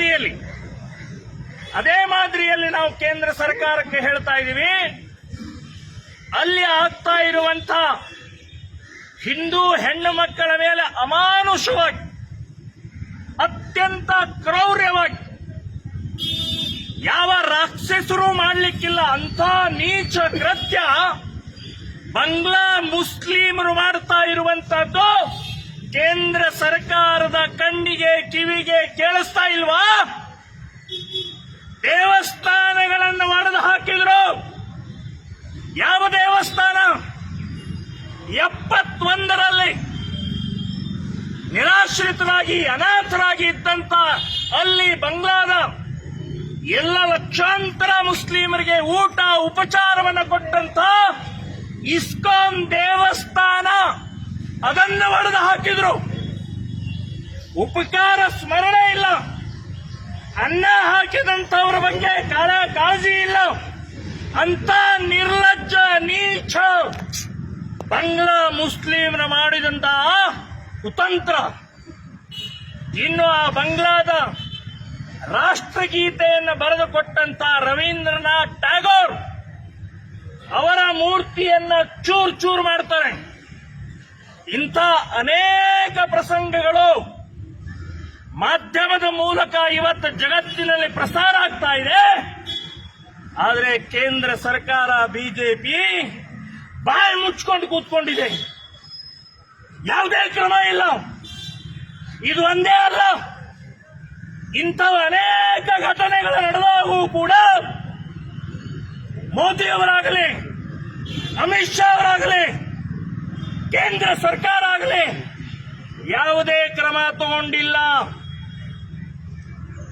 ಮಾದರಿಯಲ್ಲಿ, ಅದೇ ಮಾದರಿಯಲ್ಲಿ ನಾವು ಕೇಂದ್ರ ಸರ್ಕಾರಕ್ಕೆ ಹೇಳ್ತಾ ಇದ್ದೀವಿ, ಅಲ್ಲಿ ಆಗ್ತಾ ಇರುವಂತ ಹಿಂದೂ ಹೆಣ್ಣು ಮಕ್ಕಳ ಮೇಲೆ ಅಮಾನುಷವಾಗಿ, ಅತ್ಯಂತ ಕ್ರೌರ್ಯವಾಗಿ, ಯಾವ ರಾಕ್ಷಸರು ಮಾಡಲಿಕ್ಕಿಲ್ಲ ಅಂತ ನೀಚ ಕೃತ್ಯ ಬಂಗ್ಲಾ ಮುಸ್ಲಿಮರು ಮಾಡ್ತಾ ಇರುವಂತದ್ದು ಕೇಂದ್ರ ಸರ್ಕಾರದ ಕಣ್ಣಿಗೆ ಕಿವಿಗೆ ಕೇಳಿಸ್ತಾ ಇಲ್ವಾ? ದೇವಸ್ಥಾನಗಳನ್ನು ಒಡೆದು ಹಾಕಿದ್ರು. ಯಾವ ದೇವಸ್ಥಾನ? ಎಪ್ಪತ್ತೊಂದರಲ್ಲಿ ನಿರಾಶ್ರಿತರಾಗಿ, ಅನಾಥರಾಗಿ ಇದ್ದಂತ ಅಲ್ಲಿ ಬಂಗ್ಲಾದ ಎಲ್ಲ ಲಕ್ಷಾಂತರ ಮುಸ್ಲಿಮರಿಗೆ ಊಟ, ಉಪಚಾರವನ್ನು ಕೊಟ್ಟಂತ ಇಸ್ಕಾನ್ ದೇವಸ್ಥಾನ ಅದನ್ನು ಒಡೆದು ಹಾಕಿದ್ರು. ಉಪಕಾರ ಸ್ಮರಣೆ ಇಲ್ಲ. ಅನ್ನ ಹಾಕಿದಂತವ್ರ ಬಗ್ಗೆ ಕಾಲ ಕಾಳಜಿ ಇಲ್ಲ. ಅಂತ ನಿರ್ಲಜ್ಜ, ನೀಚ ಬಂಗ್ಲಾ ಮುಸ್ಲಿಮರ ಮಾಡಿದಂತ ಕುತಂತ್ರ. ಇನ್ನು ಆ ಬಂಗ್ಲಾದ ರಾಷ್ಟ್ರಗೀತೆಯನ್ನು ಬರೆದುಕೊಟ್ಟಂತ ರವೀಂದ್ರನಾಥ್ ಟ್ಯಾಗೋರ್ ಅವರ ಮೂರ್ತಿಯನ್ನ ಚೂರ್ ಚೂರ್ ಮಾಡ್ತಾರೆ. ಇಂಥ ಅನೇಕ ಪ್ರಸಂಗಗಳು ಮಾಧ್ಯಮದ ಮೂಲಕ ಇವತ್ತು ಜಗತ್ತಿನಲ್ಲಿ ಪ್ರಸಾರ ಆಗ್ತಾ ಇದೆ. ಆದರೆ ಕೇಂದ್ರ ಸರ್ಕಾರ, ಬಿಜೆಪಿ ಬಾಯಿ ಮುಚ್ಕೊಂಡು ಕೂತ್ಕೊಂಡಿದೆ. ಯಾವುದೇ ಕ್ರಮ ಇಲ್ಲ. ಇದು ಒಂದೇ ಅಲ್ಲ. ಇಂಥವು ಅನೇಕ ಘಟನೆಗಳು ನಡೆದಾಗೂ ಕೂಡ ಮೋದಿಯವರಾಗಲಿ ಅಮಿತ್ ಶಾ ಅವರಾಗಲಿ, ಕೇಂದ್ರ ಸರ್ಕಾರ ಆಗಲಿ ಯಾವುದೇ ಕ್ರಮ ತಗೊಂಡಿಲ್ಲ.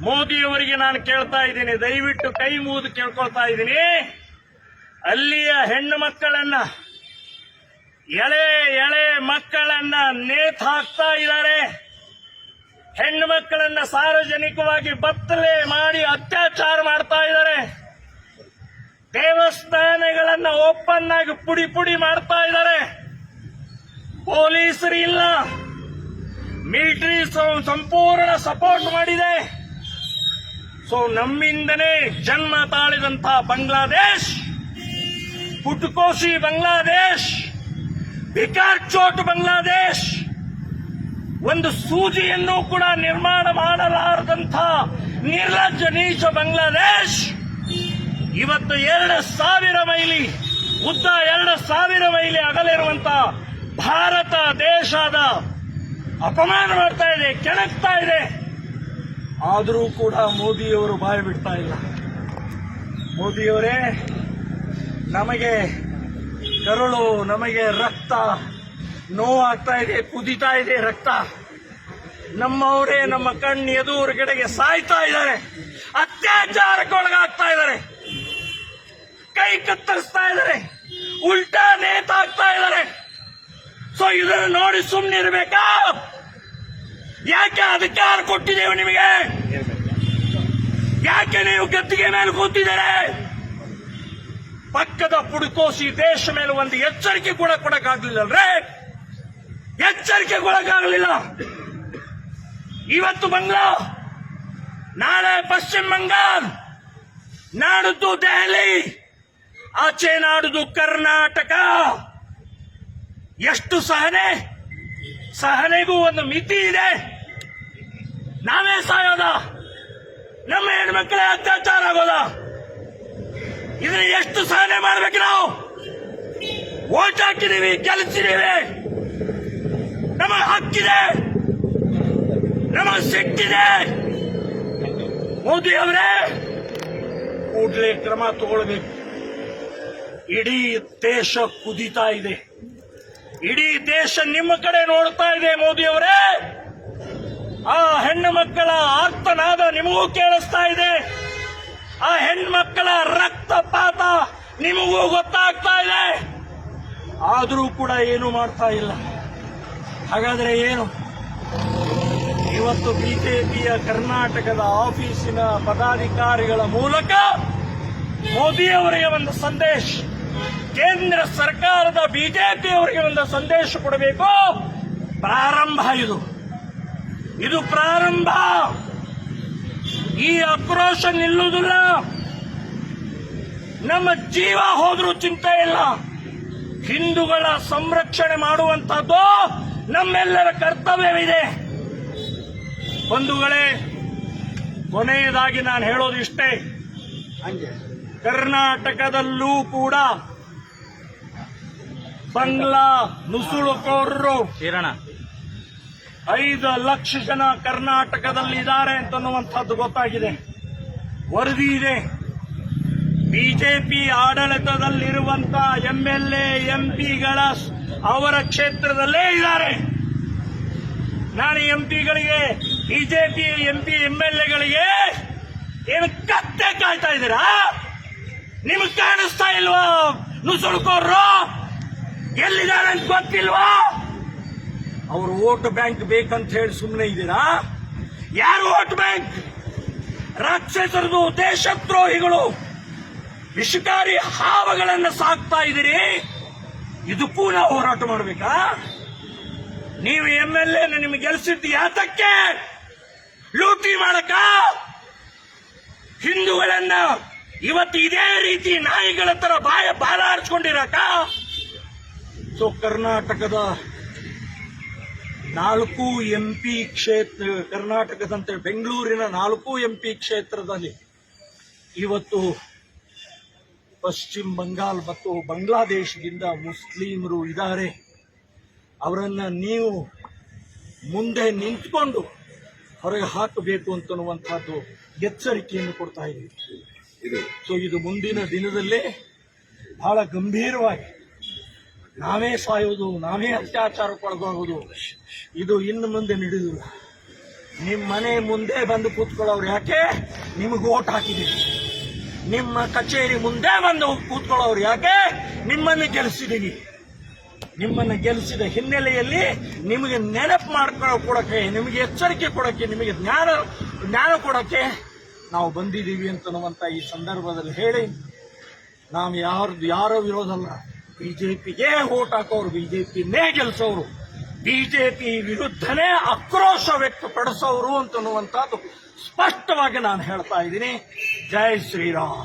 ಮೋದಿಯವರಿಗೆ ನಾನು ಕೇಳ್ತಾ ಇದ್ದೀನಿ. ದಯವಿಟ್ಟು ಕೈ ಮುಗಿದು ಕೇಳ್ಕೊಳ್ತಾ ಇದ್ದೀನಿ. ಅಲ್ಲಿಯ ಹೆಣ್ಣು ಮಕ್ಕಳನ್ನ, ಎಳೆ ಎಳೆ ಮಕ್ಕಳನ್ನ ನೇತ್ ಹಾಕ್ತಾ ಇದ್ದಾರೆ. ಹೆಣ್ಣು ಮಕ್ಕಳನ್ನ ಸಾರ್ವಜನಿಕವಾಗಿ ಬತ್ತಲೆ ಮಾಡಿ ಅತ್ಯಾಚಾರ ಮಾಡ್ತಾ ಇದ್ದಾರೆ. ದೇವಸ್ಥಾನಗಳನ್ನ ಓಪನ್ ಆಗಿ ಪುಡಿ ಪುಡಿ ಮಾಡ್ತಾ ಇದ್ದಾರೆ. ಪೊಲೀಸರು ಇಲ್ಲ. ಮಿಲಿಟರಿ ಸಂಪೂರ್ಣ ಸಪೋರ್ಟ್ ಮಾಡಿದೆ. ಸೊ ನಮ್ಮಿಂದನೇ ಜನ್ಮ ತಾಳಿದಂತ ಬಾಂಗ್ಲಾದೇಶ್, ಪುಟ್ಕೋಸಿ ಬಾಂಗ್ಲಾದೇಶ್, ಬಿಕಾರ್ ಚೋಟ್ ಬಾಂಗ್ಲಾದೇಶ್, ಒಂದು ಸೂಜಿಯನ್ನು ಕೂಡ ನಿರ್ಮಾಣ ಮಾಡಲಾರದಂಥ ನಿರ್ಲಜ್ಜ ನೀಚ ಬಾಂಗ್ಲಾದೇಶ್, ಇವತ್ತು ಎರಡು ಸಾವಿರ ಮೈಲಿ, ಉದ್ದ ಎರಡು ಸಾವಿರ ಮೈಲಿ ಅಗಲಿರುವಂತ ಭಾರತ ದೇಶದ ಅಪಮಾನ ಮಾಡ್ತಾ ಇದೆ, ಕೆಣಕ್ತಾ ಇದೆ. ಆದರೂ ಕೂಡ ಮೋದಿಯವರು ಬಾಯಿ ಬಿಡ್ತಾ ಇಲ್ಲ. ಮೋದಿಯವರೇ, ನಮಗೆ ಕರುಳು, ನಮಗೆ ರಕ್ತ, ನೋವಾಗ್ತಾ ಇದೆ, ಕುದಿತಾ ಇದೆ ರಕ್ತ. ನಮ್ಮವರೇ, ನಮ್ಮ ಕಣ್ಣು ಎದುರುಗಡೆಗೆ ಸಾಯ್ತಾ ಇದ್ದಾರೆ. ಅತ್ಯಾಚಾರಕ್ಕೆ ಒಳಗಾಗ್ತಾ ಇದ್ದಾರೆ. ಕೈ ಕತ್ತರಿಸ್ತಾ ಇದ್ದಾರೆ. ಉಲ್ಟಾ ನೇತಾಗ್ತಾ ಇದ್ದಾರೆ. ಸೊ ಇದನ್ನು ನೋಡಿ ಸುಮ್ಮನಿರ್ಬೇಕಾ ಯಾಕೆ ಅಧಿಕಾರ ಕೊಟ್ಟಿದ್ದೇವೆ ನಿಮಗೆ? ಯಾಕೆ ನೀವು ಗದ್ದಿಗೆ ಮೇಲೆ ಕೂತಿದ್ದಾರೆ? ಪಕ್ಕದ ಪುಡುಕೋಸಿ ದೇಶ ಮೇಲೆ ಒಂದು ಎಚ್ಚರಿಕೆ ಕೂಡ ಕೊಡಕ್ಕಾಗ್ಲಿಲ್ಲಲ್ರೇ? ಎಚ್ಚರಿಕೆ ಕೊಡಕ್ಕಾಗಲಿಲ್ಲ. ಇವತ್ತು ಬಂಗ್ಲಾ ನಾಳೆ ಪಶ್ಚಿಮ ಬಂಗಾಲ್ ನಾಡಿದ್ದು ದೆಹಲಿ, ಆಚೆ ನಾಡುದು ಕರ್ನಾಟಕ. ಎಷ್ಟು ಸಹನೆ, ಸಹನೆಗೂ ಒಂದು ಮಿತಿ ಇದೆ. ನಾವೇ ಸಾಯೋದ? ನಮ್ಮ ಹೆಣ್ಮಕ್ಳೇ ಅತ್ಯಾಚಾರ ಆಗೋದ? ಇದನ್ನ ಎಷ್ಟು ಸಹನೆ ಮಾಡ್ಬೇಕು ನಾವು? ಓಟ್ ಹಾಕಿದೀವಿ ಗೆಲ್ಲಿಸಿದೀವಿ ನಮಗೆ ಹಕ್ಕಿದೆ. ನಮಗೆ ಸಿಟ್ಟಿದೆ ಮೋದಿ ಅವರೇ, ಕೂಡಲೇ ಕ್ರಮ ತಗೊಳ್ಬೇಕು. ಇಡೀ ದೇಶ ಕುದೀತಾ ಇದೆ. ಇಡೀ ದೇಶ ನಿಮ್ಮ ಕಡೆ ನೋಡ್ತಾ ಇದೆ ಮೋದಿ ಅವರೇ. ಆ ಹೆಣ್ಣು ಮಕ್ಕಳ ಆರ್ತನಾದ ನಿಮಗೂ ಕೇಳಿಸ್ತಾ ಇದೆ. ಆ ಹೆಣ್ಮಕ್ಕಳ ರಕ್ತಪಾತ ನಿಮಗೂ ಗೊತ್ತಾಗ್ತಾ ಇದೆ. ಆದರೂ ಕೂಡ ಏನು ಮಾಡ್ತಾ ಇಲ್ಲ. ಹಾಗಾದ್ರೆ ಏನು? ಇವತ್ತು ಬಿಜೆಪಿಯ ಕರ್ನಾಟಕದ ಆಫೀಸಿನ ಪದಾಧಿಕಾರಿಗಳ ಮೂಲಕ ಮೋದಿಯವರಿಗೆ ಒಂದು ಸಂದೇಶ, ಕೇಂದ್ರ ಸರ್ಕಾರದ ಬಿಜೆಪಿಯವರಿಗೆ ಒಂದು ಸಂದೇಶ ಕೊಡಬೇಕು. ಪ್ರಾರಂಭ ಇದು. ಇದು ಪ್ರಾರಂಭ. ಈ ಆಕ್ರೋಶ ನಿಲ್ಲುವುದಿಲ್ಲ. ನಮ್ಮ ಜೀವ ಹೋದ್ರೂ ಚಿಂತೆ ಇಲ್ಲ. ಹಿಂದೂಗಳ ಸಂರಕ್ಷಣೆ ಮಾಡುವಂತದ್ದು ನಮ್ಮೆಲ್ಲರ ಕರ್ತವ್ಯವಿದೆ. ಬಂಧುಗಳೇ ಕೊನೆಯದಾಗಿ ನಾನು ಹೇಳೋದಿಷ್ಟೇ ಕರ್ನಾಟಕದಲ್ಲೂ ಕೂಡ ಬಂಗ್ಲಾ ನುಸುಳುಕೋರರು ಕಿರಣ. ಐದು ಲಕ್ಷ ಜನ ಕರ್ನಾಟಕದಲ್ಲಿ ಇದ್ದಾರೆ ಅಂತನ್ನುವಂಥದ್ದು ಗೊತ್ತಾಗಿದೆ. ವರದಿ ಇದೆ. ಬಿಜೆಪಿ ಆಡಳಿತದಲ್ಲಿರುವಂತ ಎಂ ಪಿಗಳ ಅವರ ಕ್ಷೇತ್ರದಲ್ಲೇ ಇದ್ದಾರೆ. ನಾನು ಎಂಪಿಗಳಿಗೆ, ಬಿಜೆಪಿ, ಎಂಪಿ, ಎಂಎಲ್ಎಗಳಿಗೆ ಏನು ಕತ್ತೆ ಕಾಯ್ತಾ ಇದ್ದೀರಾ? ನಿಮ್ಗೆ ಕಾಣಿಸ್ತಾ ಇಲ್ವಾ? ನುಸುಳ್ಕೋರ್ರು ಎಲ್ಲಿದ್ದಾರೆ ಅಂತ ಗೊತ್ತಿಲ್ವಾ? ಅವರು ವೋಟ್ ಬ್ಯಾಂಕ್ ಬೇಕಂತ ಹೇಳಿ ಸುಮ್ಮನೆ ಇದ್ದೀರಾ? ಯಾರು ವೋಟ್ ಬ್ಯಾಂಕ್? ರಾಕ್ಷಸರದು ದೇಶದ್ರೋಹಿಗಳು. ವಿಷಕಾರಿ ಹಾವಗಳನ್ನು ಸಾಕ್ತಾ ಇದ್ದೀರಿ. ಇದಕ್ಕೂ ನಾವು ಹೋರಾಟ ಮಾಡಬೇಕಾ? ನೀವು ಎಂ ಎಲ್ ಎ ನಿಮ್ಗೆ ಗೆಲ್ಸಿದ್ದು ಯಾತಕ್ಕೆ? ಲೂಟಿ ಮಾಡಕ ಹಿಂದೂಗಳನ್ನ ಇವತ್ತು ಇದೇ ರೀತಿ ನಾಯಿಗಳ ತರ ಬಾಯ ಬಾಲ ಹರಿಸ್ಕೊಂಡಿರಕ ಸೊ ಕರ್ನಾಟಕದ ನಾಲ್ಕು ಎಂಪಿ ಕ್ಷೇತ್ರ ಕರ್ನಾಟಕದಂತೆ ಬೆಂಗಳೂರಿನ ನಾಲ್ಕು ಎಂಪಿ ಕ್ಷೇತ್ರದಲ್ಲಿ ಇವತ್ತು ಪಶ್ಚಿಮ ಬಂಗಾಲ್ ಮತ್ತು ಬಾಂಗ್ಲಾದೇಶದಿಂದ ಮುಸ್ಲಿಮರು ಇದ್ದಾರೆ. ಅವರನ್ನು ನೀವು ಮುಂದೆ ನಿಂತ್ಕೊಂಡು ಹೊರಗೆ ಹಾಕಬೇಕು ಅಂತನ್ನುವಂಥದ್ದು ಎಚ್ಚರಿಕೆಯನ್ನು ಕೊಡ್ತಾ ಇದ್ದೀವಿ ಸೊ ಇದು ಮುಂದಿನ ದಿನದಲ್ಲೇ ಬಹಳ ಗಂಭೀರವಾಗಿ ನಾವೇ ಸಾಯೋದು, ನಾವೇ ಅತ್ಯಾಚಾರಕ್ಕೊಳಗಾಗೋದು ಇದು ಇನ್ನು ಮುಂದೆ ನಡೆಯುವುದಿಲ್ಲ ನಿಮ್ಮ ಮನೆ ಮುಂದೆ ಬಂದು ಕೂತ್ಕೊಳ್ಳೋರು ಯಾಕೆ? ನಿಮಗೆ ಓಟ್ ಹಾಕಿದೆ. ನಿಮ್ಮ ಕಚೇರಿ ಮುಂದೆ ಬಂದು ಕೂತ್ಕೊಳ್ಳೋರು ಯಾಕೆ? ನಿಮ್ಮನ್ನು ಗೆಲ್ಲಿಸಿದೀವಿ ನಿಮ್ಮನ್ನು ಗೆಲ್ಲಿಸಿದ ಹಿನ್ನೆಲೆಯಲ್ಲಿ ನಿಮಗೆ ನೆನಪು ಮಾಡ್ಕೊಳ್ಳೋ ನಿಮಗೆ ಎಚ್ಚರಿಕೆ ಕೊಡೋಕ್ಕೆ, ನಿಮಗೆ ಜ್ಞಾನ ಜ್ಞಾನ ಕೊಡೋಕ್ಕೆ ನಾವು ಬಂದಿದ್ದೀವಿ ಅಂತನ್ನುವಂತ ಈ ಸಂದರ್ಭದಲ್ಲಿ ಹೇಳಿ, ನಾವು ಯಾರ್ದು, ಯಾರೋ ವಿರೋಧ ಬಿಜೆಪಿಗೆ ಓಟ್ ಹಾಕೋರು ಬಿಜೆಪಿನೇ ಗೆಲ್ಸೋರು, ಬಿಜೆಪಿ ವಿರುದ್ಧನೇ ಆಕ್ರೋಶ ವ್ಯಕ್ತಪಡಿಸೋರು ಅಂತನ್ನುವಂಥದ್ದು ಸ್ಪಷ್ಟವಾಗಿ ನಾನು ಹೇಳ್ತಾ ಇದ್ದೀನಿ. ಜೈ ಶ್ರೀರಾಮ್.